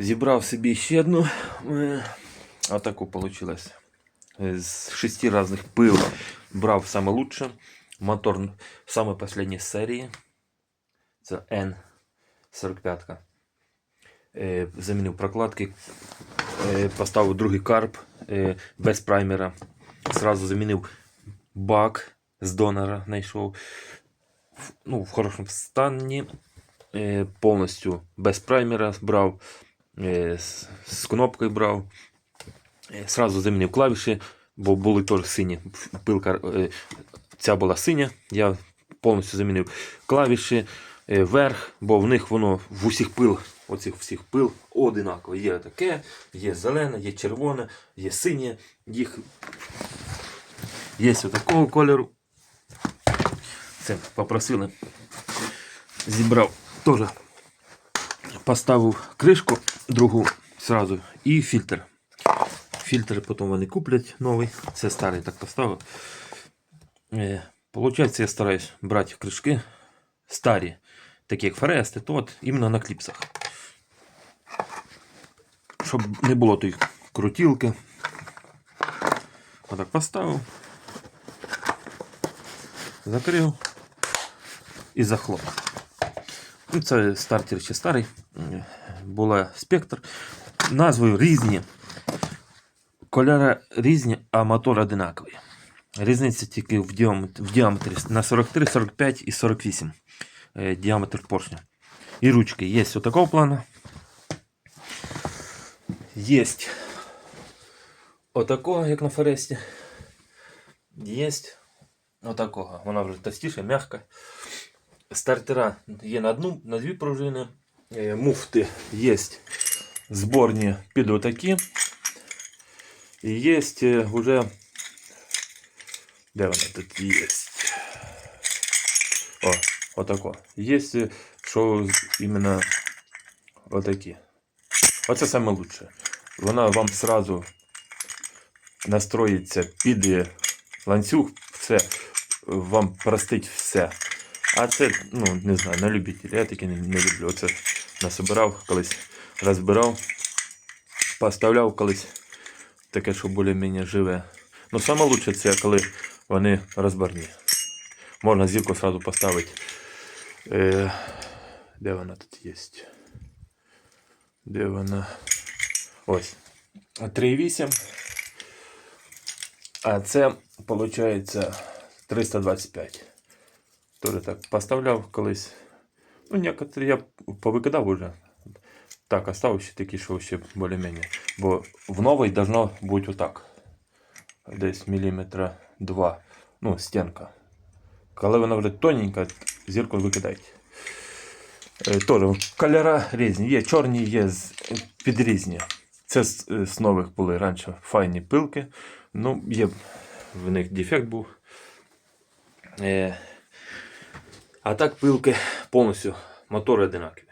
Зібрав собі ще одну. е, Отаку вийшло. З шести різних пил брав лучше. Мотор саме останній серії. Це N45. Е, Замінив прокладки. Е, Поставив другий карп без праймера. Сразу замінив бак з донора, знайшов. Ну, в хорошому стані. Повністю без праймера брав. Е, з, кнопкою брав. Е, Сразу замінив клавіші, бо були теж сині. Пилка, е, ця була синя. Я повністю замінив клавіші верх, бо в них воно в усіх пил, оцих всіх пил одинаково. Є таке, є зелене, є червоне, є синє. Їх є такого кольору. Це попросили. Зібрав теж поставив кришку другу сразу і фільтр. Фільтр потім вони куплять новий. Це старий так поставив. Е, Получається, я стараюсь брати кришки старі, такі як Форест, то от іменно на кліпсах. Щоб не було тої крутілки. Отак поставив. Закрив і захлопнув. Ну, Це стартер ще старий. Була спектр. Назви різні. Кольори різні, а мотор одинаковий. Різниця тільки в діаметрі, на 43, 45 і 48 е, діаметр поршня. І ручки є такого плану. Є отакого, як на Форесті. Є отакого. Вона вже товстіша, м'яка. Стартера є на одну, на дві пружини. Е, Муфти є зборні під отакі. І є вже. Де вона тут є? О, отако. Є, що іменно отакі. Оце саме лучше. Вона вам сразу настроїться під ланцюг, все, вам простить все. А це, ну, не знаю, на любителя. Я таке не, не люблю. Оце насобирав колись, розбирав, поставляв колись таке, що більш-менш живе. Ну, лучше це коли вони розборні. Можна зірку сразу поставити. Е, де вона тут є? Де вона? Ось. 3,8. А це, виходить, 325. Тоже так поставляв колись. Ну, некоторі я повикидав уже. Так, оставив такі, що ще більш-менш. Бо в новій должно бути отак. Десь міліметра 2. Ну, стінка. Коли вона вже тоненька, зірку викидайте. Е, Теж кольора різні. Є чорні, є підрізні. Це е, з нових були раніше файні пилки. Ну, є в них дефект був. А так пилки повністю мотори одинакові.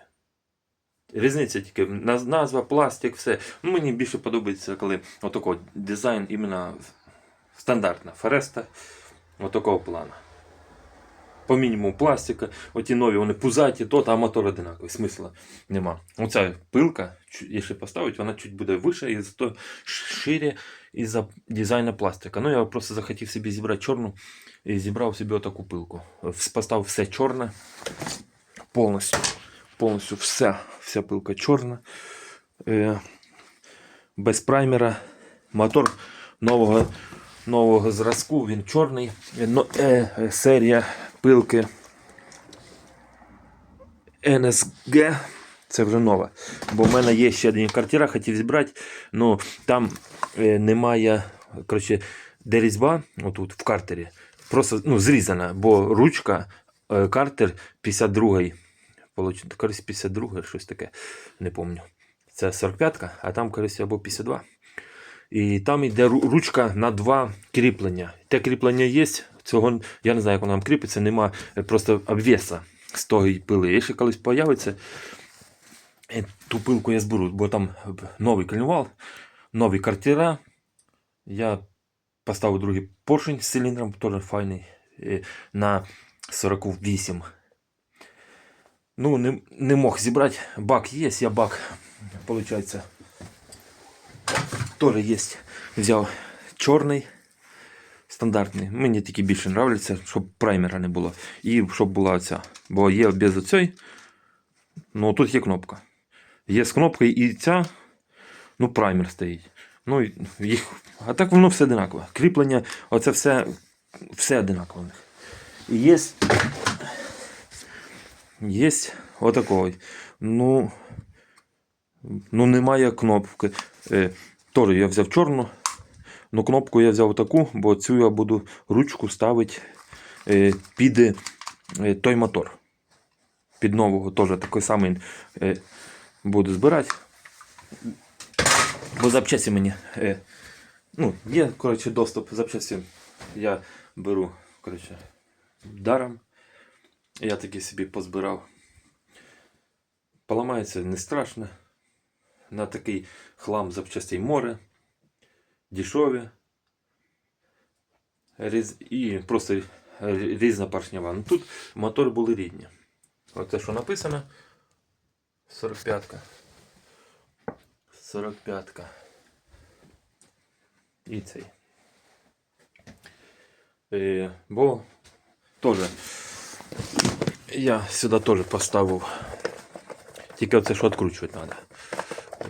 Різниця тільки назва, пластик, все. Ну, мені більше подобається, коли отако дизайн іменно стандартна Фереста отакого плану. По мінімуму пластика, оті нові вони пузаті, то а мотор одинаковий, смисла нема. Оця пилка, якщо поставити, вона чуть буде вище і зато шире із-за дизайну пластика. Ну я просто захотів собі зібрати чорну і зібрав собі отаку пилку. Поставив все чорне, повністю, повністю вся, вся пилка чорна. Е, без праймера. Мотор нового, нового зразку, він чорний. Е, е, серія пилки NSG. Це вже нова. Бо в мене є ще один картера, хотів зібрати, але там е, немає коротше, де різьба, отут в картері, просто ну, зрізана, бо ручка, е, картер 52-й. Получ- Колись 52 щось таке, не пам'ятаю. Це 45-ка, а там колись або 52. І там йде ручка на два кріплення. Те кріплення є, цього я не знаю, як воно там кріпиться, нема е, просто обвеса з тої пили. Якщо колись появиться, е, ту пилку я зберу, бо там е, новий клінвал, нові картера. Я поставив другий поршень з циліндром, теж файний, на 48. Ну, не, не мог зібрати. Бак є, я бак виходить, теж є. Взяв чорний, стандартний. Мені такі більше нравляться, щоб праймера не було. І щоб була оця. Бо є без оцей. Ну тут є кнопка. Є з кнопкою і ця, ну, праймер стоїть. Ну, їх. А так воно все одинакове. Кріплення, оце все, все одинаково. І є. Є отакий. Ну. Ну, немає кнопки. Теж я взяв чорну. Ну, кнопку я взяв таку, бо цю я буду ручку ставити е, під е, той мотор. Під нового теж такий самий е, буду збирати. Бо запчасті мені. Ну, є коротше, доступ запчасті. Я беру коротше, даром. Я таки собі позбирав. Поламається не страшно. На такий хлам запчастей море. Дешеві. Різ... І просто різна поршнява. Ну, тут мотори були рідні. Оце що написано. 45-ка. 45-ка. І цей. Е, бо теж я сюди теж поставив. Тільки оце що відкручувати треба.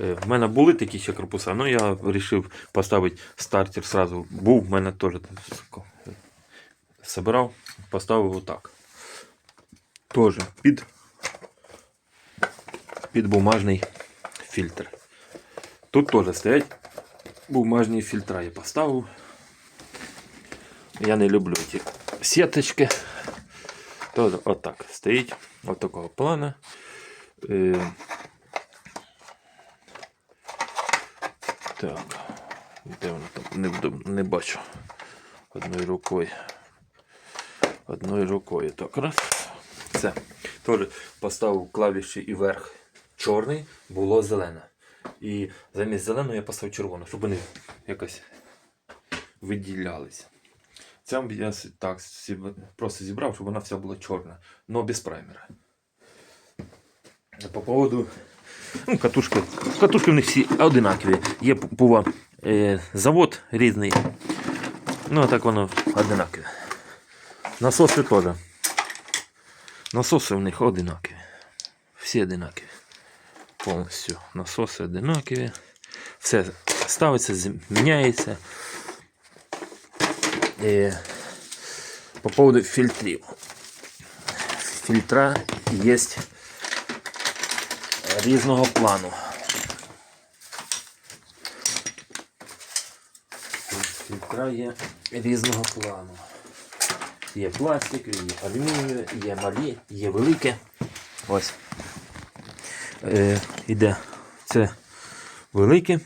Е, В мене були такі ще корпуса, але я вирішив поставити стартер сразу. Був в мене теж собирав, поставив отак. Теж під, під бумажний фільтр. Тут теж стоять бумажні фільтра я поставив. Я не люблю ці сіточки. То отак стоїть, от такого плана. Так, де воно там? Не, не бачу. Одною рукою. Одною рукою. Так, раз. Це. Теж поставив клавіші і верх чорний, було зелене. І замість зеленого я поставив червону, щоб вони якось виділялися. Це я так просто зібрав, щоб вона вся була чорна, але без праймера. По поводу Ну, катушки. Катушки в них всі одинакові. Є бува е, завод різний. Ну, а так воно одинакове. Насоси теж. Насоси в них одинакові. Всі одинакові. Повністю. Насоси одинакові. Все ставиться, зміняється. Е, по поводу фільтрів. Фільтра є різного плану. Фільтра є різного плану. Є пластикові, є алюмінієві, є малі, є великі. Ось. Е, іде. Це великі,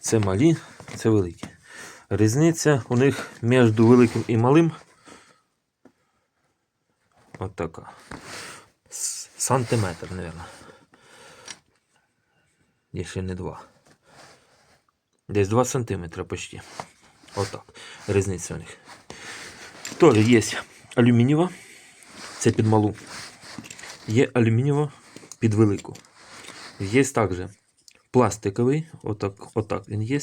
це малі, це великі. Різниця у них між великим і малим. От. Сантиметр, мабуть. Якщо не два. Десь 2 сантиметра почти. Отак. Різниця у них. Теж є алюмінієва. Це під малу. Є алюмінієва під велику. Є також пластиковий. Отак, отак він є.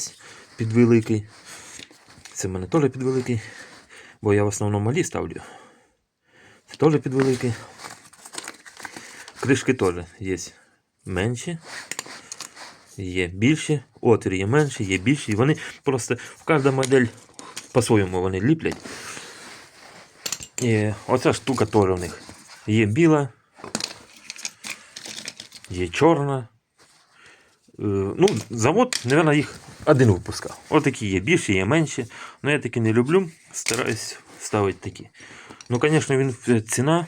Під великий. Це в мене теж під великий. Бо я в основному малі ставлю. Це теж під великий. Кришки теж є менші, є більші, отвір є менші, є більші. І вони просто в кожна модель по-своєму вони ліплять. І оця штука теж в них. Є біла, є чорна. Е, Ну, завод, мабуть, їх один випускав. Отакі є більші, є менші. але я такі не люблю. Стараюсь ставити такі. Ну, звісно, він е, ціна.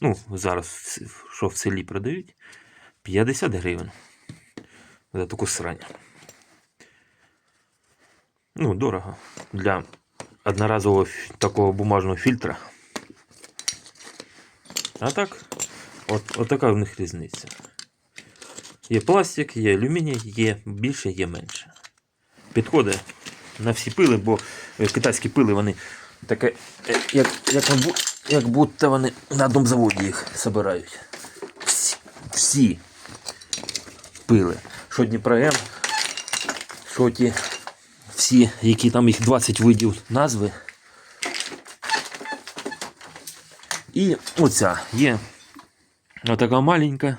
Ну, зараз, що в селі продають, 50 гривень. За таку срань. Ну, дорого. Для одноразового такого бумажного фільтра. А так, от, от така в них різниця. Є пластик, є алюміній, є більше, є менше. Підходить на всі пили, бо е, китайські пили вони таке, е, як, як, як будто вони на одному заводі їх збирають. Всі. всі. пили. Що Дніпром, що ті всі, які там їх 20 видів назви. І оця є отака маленька.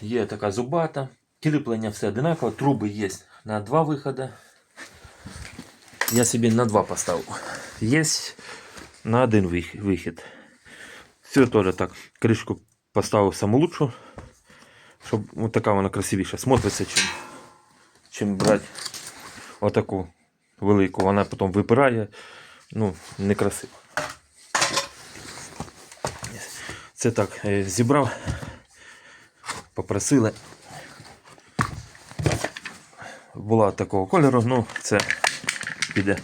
Є така зубата. Кріплення все одинаково. Труби є на два виходи. Я собі на два поставив. Є на один вихід. Все теж так. Кришку поставив саму лучшу. Щоб така вона красивіша. Смотриться, чим, чим брати отаку велику. Вона потім випирає. Ну, некрасиво. Це так, е, зібрав, попросили. Була такого кольору, ну це піде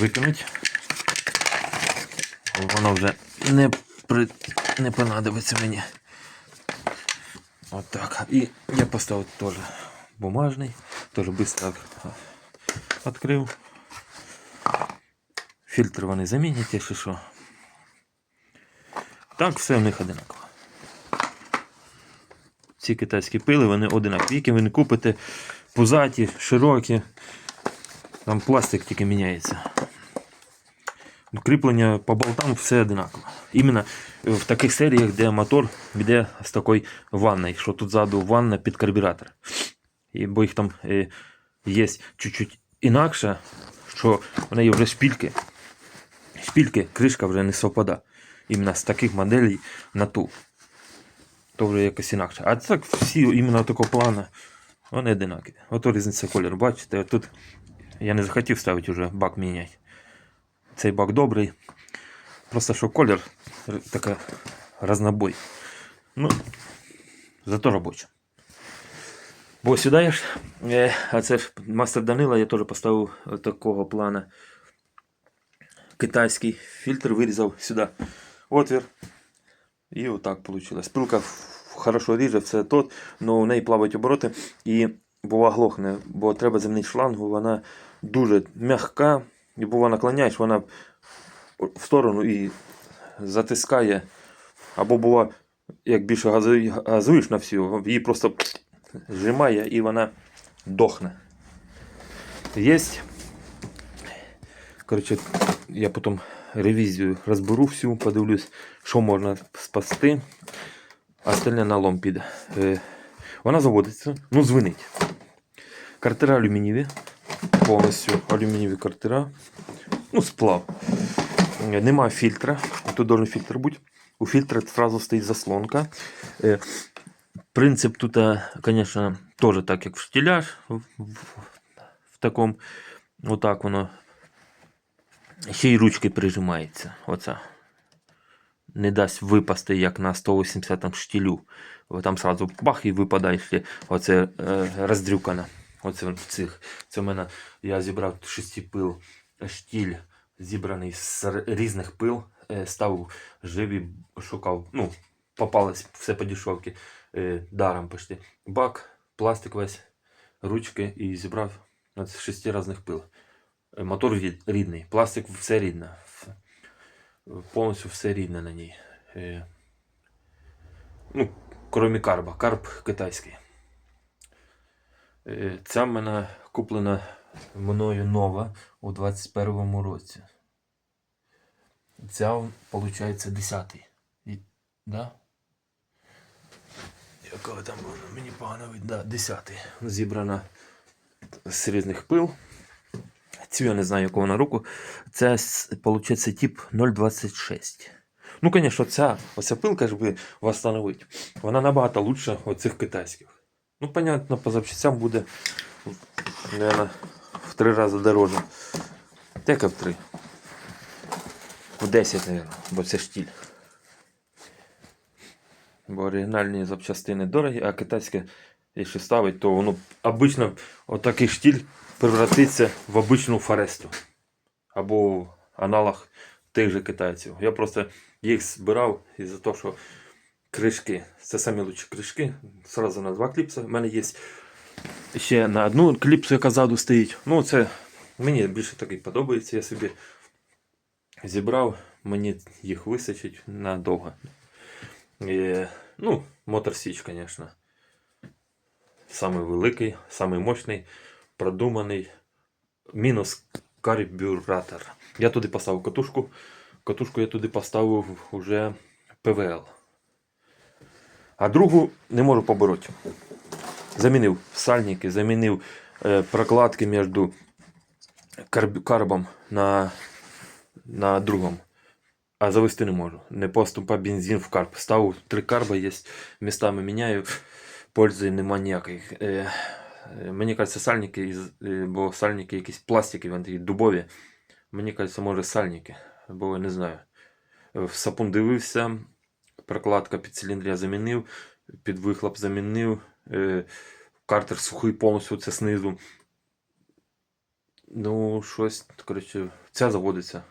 викинуть. Воно вже не, при... не понадобиться мені. Отак. І я поставив теж бумажний, теж швидко відкрив. Фільтр вони замінять, якщо що. Так, все в них одинаково. Ці китайські пили, вони одинакові. Які ви не купите пузаті, широкі. Там пластик тільки міняється. Кріплення по болтам все одинаково. Іменно в таких серіях, де мотор йде з такою ванною, що тут ззаду ванна під карбюратор. І, бо їх там е, є чуть-чуть інакше, що в неї вже шпільки. Шпільки, кришка вже не совпада. Іменно з таких моделей на ту. То вже якось інакше. А так всі іменно такого плану, вони одинакові. Ото різниця кольору. Бачите, тут я не захотів ставити вже бак міняти. Цей бак добрий. Просто що колір така разнобой. Ну, зато робочий. Бо ж, е, а це ж мастер Данила, я теж поставив такого плану. Китайський фільтр вирізав сюди отвір. І отак вийшло. Пилка ф- хорошо ріже, все тот, але у неї плавають обороти і бува глохне, бо треба замінити шлангу, вона дуже м'яка, і бува наклоняєш, вона в сторону і затискає. Або бува, як більше газуєш на всю, її просто зжимає і вона дохне. Єсть. Коротше, я потім ревізію розберу всю, подивлюсь, що можна спасти. А остальне на лом піде. Е, Вона заводиться, ну дзвенить. Картера алюмінієві. Повністю алюмінієві картера. Ну, сплав. Е, Нема фільтра. Тут должен фільтр бути. У фільтра одразу стоїть заслонка. Е, Принцип тут, звісно, теж так, як в штіляж. В, такому, отак воно ще й ручки прижимається. Оця. Не дасть випасти, як на 180 там штілю. Там сразу бах і випадає ще оце е, роздрюкане. Оце в цих. Це в мене я зібрав шестипил штіль, зібраний з різних пил. Е, ставив живі, шукав. Ну, попалось все по дешевці. Е, даром почти. Бак, пластик весь, ручки і зібрав з шести різних пил. Е, Мотор рідний, пластик все рідне. Повністю все рідне на ній. Ну, крім карба. Карб китайський. Е, Ця в мене куплена мною нова у 21-му році. Ця, виходить, 10-й. І- Да? Якого там воно? Мені погано видно. Да, 10-й. Зібрана з різних пил. Цю я не знаю, якого на руку. Це, виходить, тип 0,26. Ну, звісно, ця оця пилка би восстановити. Вона набагато лучше оцих китайських. Ну, понятно, по запчастям буде, наверное, в три рази дороже. Тека в три. В 10, наверное, бо це штіль. Бо оригінальні запчастини дорогі, а китайське, якщо ставить, то воно обично отакий штіль превратиться в обичну фаресту. Або аналог тих же китайців. Я просто їх збирав із-за того, що кришки, це самі лучші кришки. Сразу на два кліпси. У мене є ще на одну кліпсу, яка ззаду стоїть. Ну, це мені більше такий подобається. Я собі зібрав, мені їх вистачить надовго. І, ну, мотор Січ, звісно. самий великий, самий мощний, продуманий. Мінус карбюратор. Я туди поставив катушку. Катушку я туди поставив уже ПВЛ. А другу не можу побороти. Замінив сальники, замінив е, прокладки між карб, карбом на, на другом. А завести не можу. Не поступа бензин в карб. Ставив три карба є, містами міняю, пользи нема ніяких. Е, е, мені кажеться, сальники, бо сальники якісь пластики, вони такі дубові. Мені кажеться, може сальники, бо не знаю. В сапун дивився, прокладка під циліндр я замінив, під вихлоп замінив, е, картер сухий повністю це знизу. Ну, щось, коротше, ця заводиться,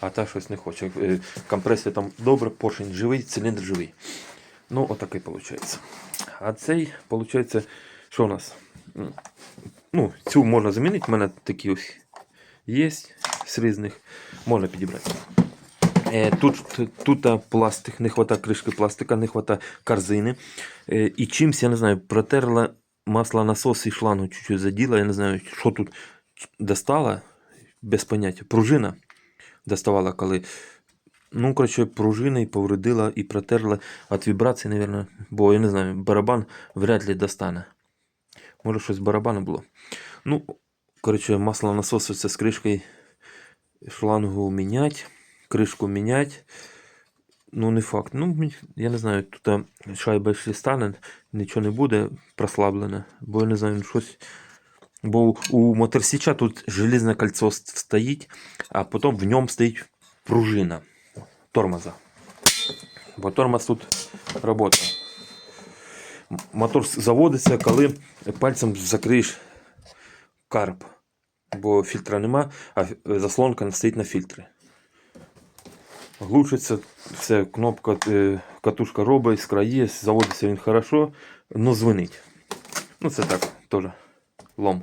а та щось не хоче. Е, Компресія там добре, поршень живий, циліндр живий. Ну, отакий виходить. А цей, виходить, що у нас? Ну, цю можна замінити, в мене такі ось є з різних. Можна підібрати. Е, Тут, тут пластик, не хватає кришки пластика, не хватає корзини. Е, І чимсь, я не знаю, протерла масло насос і шлангу чуть-чуть заділа. Я не знаю, що тут достала, без поняття. Пружина доставала, коли. Ну, коротше, пружина і повредила і протерла від вібрації, мабуть. Бо я не знаю, барабан вряд ли достане. Може, щось з барабану було. Ну, коротше, масло насосу з кришкою шлангу міняти, кришку міняти. Ну, не факт. Ну, я не знаю, тут шайба якщо стане, нічого не буде прослаблене. Бо я не знаю, щось. Бо у моторсіча тут железне кольцо стоїть, а потім в ньому стоїть пружина тормоза. Бо тормоз тут. М- Мотор заводиться, коли пальцем закриєш карп. Бо фільтра нема, а заслонка стоїть на фільтрі. Глушиться, це кнопка, е, катушка робить, іскра є, заводиться він хорошо, но дзвонить. Ну це так, теж лом.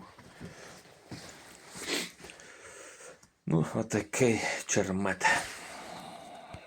Ну, отакий чермет.